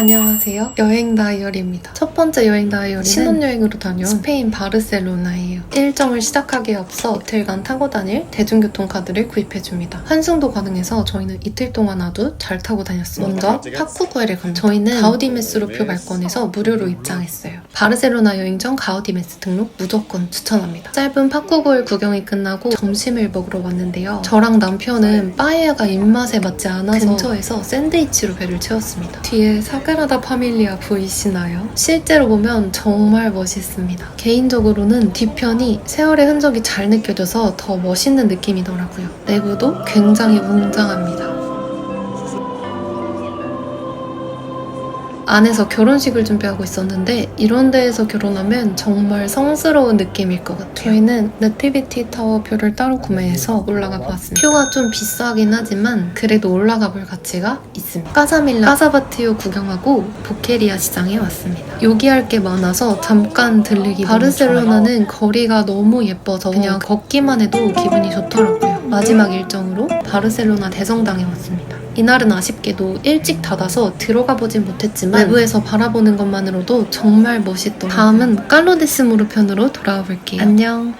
안녕하세요. 여행 다이어리입니다. 첫 번째 여행 다이어리는 신혼여행으로 다녀온 스페인 바르셀로나예요. 일정을 시작하기에 앞서 이틀간 타고 다닐 대중교통 카드를 구입해줍니다. 환승도 가능해서 저희는 이틀 동안 아주 잘 타고 다녔습니다. 먼저 파쿠구에를 갑니다. 저희는 가우디메스로 표 발권해서 무료로 입장했어요. 바르셀로나 여행 전 가우디메스 등록 무조건 추천합니다. 짧은 파쿠구엘 구경이 끝나고 점심을 먹으러 왔는데요. 저랑 남편은 빠에야가 입맛에 맞지 않아서 근처에서 샌드위치로 배를 채웠습니다. 뒤에 사그라다 파밀리아 보이시나요? 실제로 보면 정말 멋있습니다. 개인적으로는 뒤편이 세월의 흔적이 잘 느껴져서 더 멋있는 느낌이더라고요. 내부도 굉장히 웅장합니다. 안에서 결혼식을 준비하고 있었는데 이런 데에서 결혼하면 정말 성스러운 느낌일 것 같아요. 저희는 네티비티 타워 표를 따로 구매해서 올라가 보았습니다. 표가 좀 비싸긴 하지만 그래도 올라가 볼 가치가 있습니다. 까사밀라 까사바티오 구경하고 보케리아 시장에 왔습니다. 요기할 게 많아서 잠깐 들르기 바르셀로나는 거리가 너무 예뻐서 그냥 걷기만 해도 기분이 좋더라고요. 마지막 일정으로 바르셀로나 대성당에 왔습니다. 이날은 아쉽게도 일찍 닫아서 들어가 보진 못했지만 외부에서 바라보는 것만으로도 정말 멋있더라고요. 다음은 깔로데스 무르 편으로 돌아와 볼게요. 안녕.